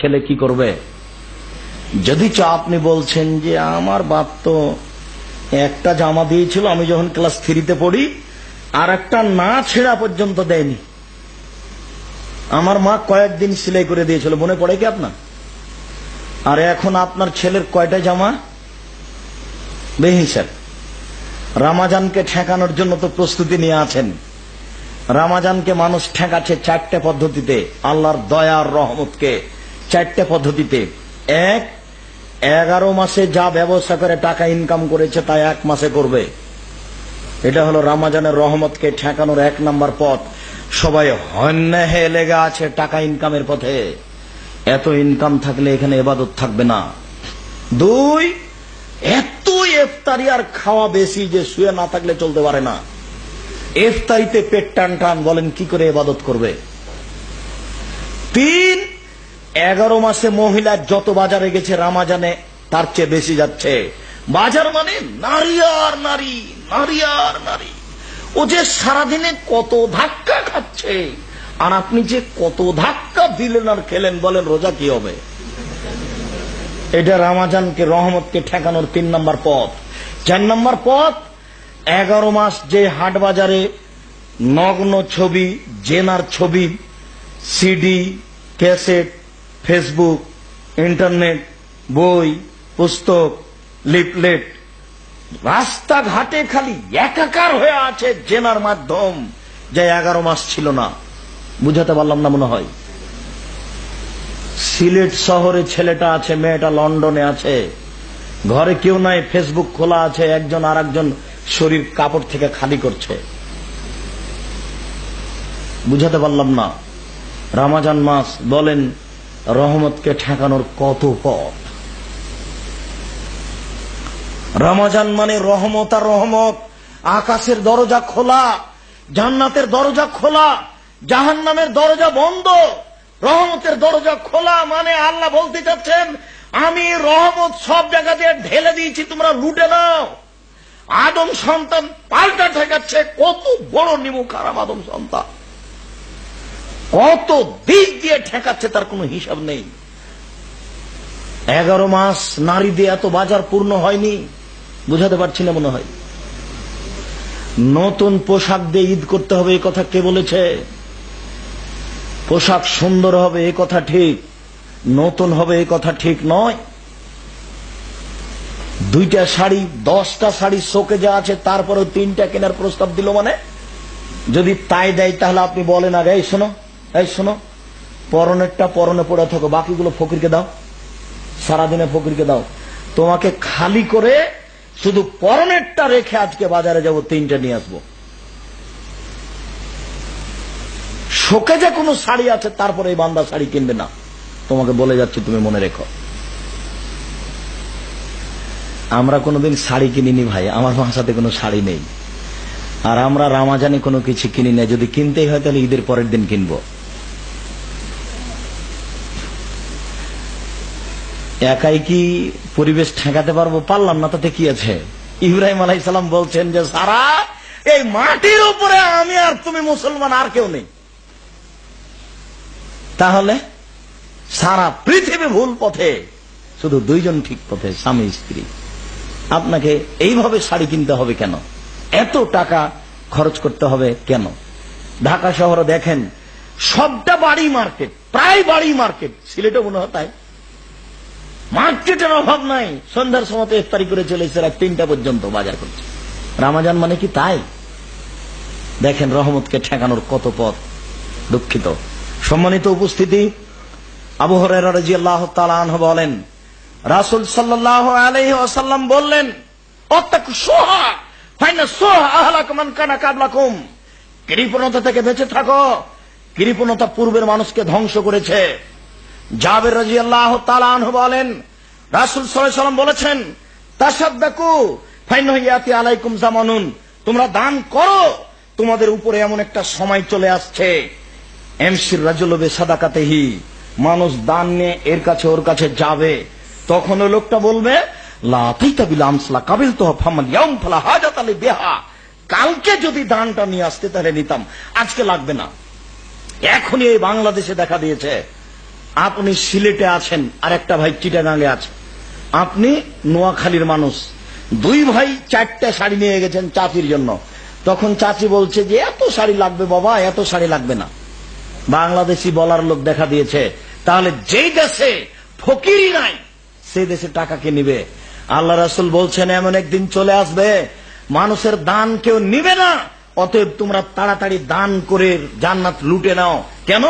ছেলে কি করবে? যদি চা আপনি বলছেন যে আমার বাপ তো একটা জামা দিয়েছিল, আমি যখন ক্লাস থ্রিতে পড়ি, আর একটা না ছেঁড়া পর্যন্ত দেয়নি। আমার মা কয়েকদিন সেলাই করে দিয়েছিল, মনে পড়ে কি আপনার? আর এখন আপনার ছেলের কয়টা জামা? বেহিসাব। রামাজানকে ঠেকানোর জন্য তো প্রস্তুতি নিয়ে আছেন। রামাজানকে মানুষ ঠেকাচ্ছে চারটে পদ্ধতিতে, আল্লাহর দয়ার রহমতকে। চারটে পদ্ধতিতে। এক, এগারো মাসে যা ব্যবসা করে টাকা ইনকাম করেছে তা এক মাসে করবে। এটা হলো রামাজানের রহমতকে ঠেকানোর এক নাম্বার পথ। সবাই হন্যে লেগে আছে টাকা ইনকামের পথে। এত ইনকাম থাকলে এখানে এবাদত থাকবে না। দুই, এত ইফতারি আর খাওয়া বেশি যে শুয়ে না থাকলে চলতে পারে না। এফতারিতে পেট টান টান বলেন কি করে এবাদত করবে? তিন এগারো মাসে মহিলা যত বাজারে গেছে রামাজানে, তার চেয়ে বেশি যাচ্ছে। বাজার মানে নারী আর নারী নারী আর নারী। ও যে সারাদিনে কত ধাক্কা খাচ্ছে, আর আপনি যে কত ধাক্কা দিলেন আর খেলেন, বলেন রোজা কি হবে? এটা রামাজানকে, রহমতকে ঠেকানোর তিন নম্বর পথ। চার নম্বর পথ, এগারো মাস যে হাট বাজারে নগ্ন ছবি, জেনার ছবি, সিডি, ক্যাসেট ফেসবুক, ইন্টারনেট, বই, পুস্তক, লিফলেট, রাস্তাঘাটে খালি একাকার হয়ে আছে জেনার মাধ্যম, যে এগারো মাস ছিল না। বুঝাতে পারলাম না মনে হয়। সিলেট শহরে ছেলেটা আছে, মেয়েটা লন্ডনে আছে। ঘরে কেউ নাই, ফেসবুক খোলা আছে, একজন আর একজন শরীর কাপড় থেকে খালি করছে। বুঝাতে পারলাম না। রামাজান মাস, বলেন রহমতকে ঠেকানোর কত পথ? রমজান মানে রহমত আর রহমত। আকাশের দরজা খোলা, জান্নাতের দরজা খোলা জাহান নামের দরজা বন্ধ। রহমতের দরজা খোলা মানে আল্লাহ বলতে চাচ্ছেন, আমি রহমত সব জায়গা দিয়ে ঢেলে দিয়েছি, তোমরা লুটে নাও। আদম সন্তান পাল্টা ঠেকাচ্ছে, কত বড় নিমুখ আরাম আদম সন্তান। কত দিক দিয়ে ঠেকাচ্ছে তার কোনো হিসাব নেই। এগারো মাস নারী দিয়ে এত বাজার পূর্ণ হয়নি, বুঝাতে পারছি না মনে হয়। নতুন পোশাক দিয়ে ঈদ করতে হবে এই কথা কে বলেছে? পোশাক সুন্দর হবে এই কথা ঠিক, নতুন হবে এই কথা ঠিক নয়। দুইটা শাড়ি, দশটা শাড়ি শোকে যা আছে, তারপরেও তিনটা কেনার প্রস্তাব দিল মানে? যদি তাই দেয় তাহলে আপনি বলেন আগে, এই শোনো। এই শোনো, পরনেরটা পরনে পড়ে থাকো, বাকিগুলো ফকিরকে দাও, সারাদিনে ফকিরকে দাও। তোমাকে খালি করে শুধু পরনেরটা রেখে আজকে বাজারে যাব, তিনটা নিয়ে আসব। শোকে যে কোনো শাড়ি আছে, তারপরে এই বান্দা শাড়ি কিনবে না। তোমাকে বলে যাচ্ছি, তুমি মনে রেখো। আমরা কোনোদিন শাড়ি কিনিনি ভাই, আমার ভাষাতে কোনো শাড়ি নেই। আর আমরা রামাজানে কোনো কিছু কিনি না যদি কিনতেই হয় তাহলে ঈদের পরের দিন কিনবো। একাই কি পরিবেশ ঠেকাতে পারব পারলাম না, তাতে কি আছে? ইব্রাহিম আলাই সালাম বলছেন যে, সারা, এই মাটির উপরে আমি আর তুমি মুসলমান আর কেউ নেই। তাহলে, সারা পৃথিবী ভুল পথে, শুধু দুইজন ঠিক পথে, স্বামী, স্ত্রী। আপনাকে এইভাবে শাড়ি কিনতে হবে কেন? এত টাকা খরচ করতে হবে কেন? ঢাকা শহরে দেখেন, সবটা বাড়ি মার্কেট, প্রায় বাড়ি মার্কেট, সিলেটে মনে হয় তাই। মার্কেটের অভাব নাই। সন্ধ্যার সময় ইফতারি করে চলে এসে রাত তিনটা পর্যন্ত বাজার করছে। রামাজান মানে কি তাই? দেখেন রহমতকে ঠেকানোর কত পথ দুঃখিত। সম্মানিত উপস্থিতি বলেন, রাসূল ওয়াসাল্লাম বললেন কৃপণতা থেকে বেঁচে থাকো। কৃপণতা পূর্বের মানুষকে ধ্বংস করেছে। জাবের রাজিয়াল্লাহ তালানহ বলেন, রাসুল সাল্লাম বলেছেন তাসাদ্দাকু ফাইন ইয়াতি আলাইকুম জামানুন, তোমরা দান করো, তোমাদের উপরে এমন একটা সময় চলে আসছে। এমসির রাজলবে সাদাকাতেহি, মানুষ দান নিয়ে এর কাছে ওর কাছে যাবে। তখন ওই লোকটা বলবে কাবিল তো হাজাত আলী বেহা। কালকে যদি দানটা নিয়ে আসতে তাহলে নিতাম, আজকে লাগবে না। এখনই এই বাংলাদেশে দেখা দিয়েছে। আপনি সিলেটে আছেন, আর একটা ভাই চিটাগাঙ্গে আছে। আপনি নোয়াখালীর মানুষ। দুই ভাই চারটা শাড়ি নিয়ে গেছেন চাচির জন্য। তখন চাচি বলছে যে, এত শাড়ি লাগবে বাবা, এত শাড়ি লাগবে না। বাংলাদেশি বলার লোক দেখা দিয়েছে, তাহলে যেই দেশে ফকিরই নাই, সেই দেশে টাকা কে নিবে? আল্লাহ রাসুল বলছেন, এমন একদিন চলে আসবে, মানুষের দান কেউ নিবে না, অতএব তোমরা তাড়াতাড়ি দান করে জান্নাত লুটে নাও। কেন?